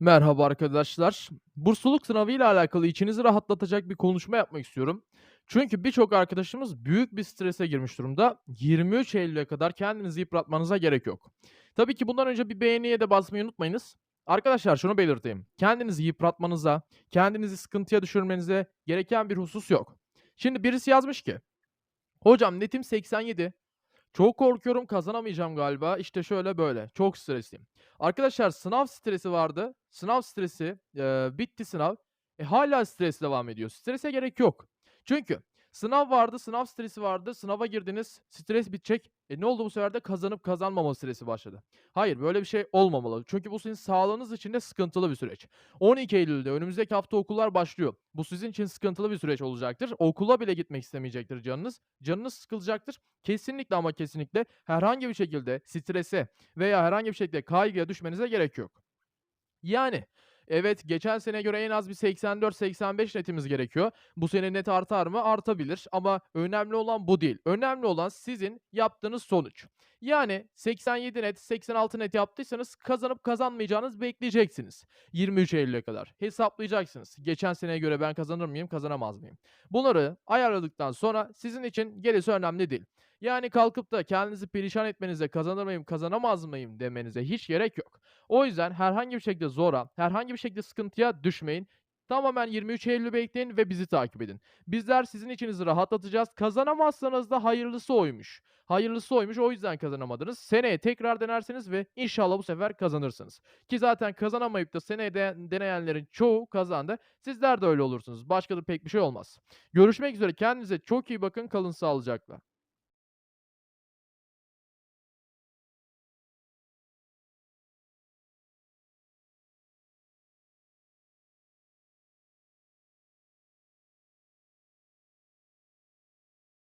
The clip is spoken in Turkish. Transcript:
Merhaba arkadaşlar. Bursluluk sınavı ile alakalı içinizi rahatlatacak bir konuşma yapmak istiyorum. Çünkü birçok arkadaşımız büyük bir strese girmiş durumda. 23 Eylül'e kadar kendinizi yıpratmanıza gerek yok. Tabii ki bundan önce bir beğeniye de basmayı unutmayınız. Arkadaşlar şunu belirteyim. Kendinizi yıpratmanıza, kendinizi sıkıntıya düşürmenize gereken bir husus yok. Şimdi birisi yazmış ki, hocam netim 87, çok korkuyorum kazanamayacağım galiba. İşte şöyle böyle. Çok stresliyim. Arkadaşlar sınav stresi vardı. Sınav stresi, eee, bitti sınav. E, hâlâ stres devam ediyor. Strese gerek yok. Çünkü sınav vardı, sınav stresi vardı. Sınava girdiniz, stres bitecek. E, ne oldu bu sefer de kazanıp kazanmama stresi başladı. Hayır, böyle bir şey olmamalı. Çünkü bu sizin sağlığınız için de sıkıntılı bir süreç. 12 Eylül'de önümüzdeki hafta okullar başlıyor. Bu sizin için sıkıntılı bir süreç olacaktır. Okula bile gitmek istemeyecektir canınız. Canınız sıkılacaktır. Kesinlikle ama kesinlikle herhangi bir şekilde strese veya herhangi bir şekilde kaygıya düşmenize gerek yok. Yani, evet, geçen seneye göre en az bir 84-85 netimiz gerekiyor. Bu sene net artar mı? Artabilir ama önemli olan bu değil. Önemli olan sizin yaptığınız sonuç. Yani 87 net, 86 net yaptıysanız kazanıp kazanmayacağınızı bekleyeceksiniz 23 Eylül'e kadar. Hesaplayacaksınız. Geçen seneye göre ben kazanır mıyım, kazanamaz mıyım? Bunları ayarladıktan sonra sizin için gerisi önemli değil. Yani kalkıp da kendinizi perişan etmenize, kazanır mıyım, kazanamaz mıyım demenize hiç gerek yok. O yüzden herhangi bir şekilde zora, herhangi bir şekilde sıkıntıya düşmeyin. Tamamen 23 Eylül'ü bekleyin ve bizi takip edin. Bizler sizin içinizi rahatlatacağız. Kazanamazsanız da hayırlısı oymuş. Hayırlısı oymuş o yüzden kazanamadınız. Seneye tekrar denersiniz ve inşallah bu sefer kazanırsınız. Ki zaten kazanamayıp da seneye de deneyenlerin çoğu kazandı. Sizler de öyle olursunuz. Başka da pek bir şey olmaz. Görüşmek üzere. Kendinize çok iyi bakın. Kalın sağlıcakla.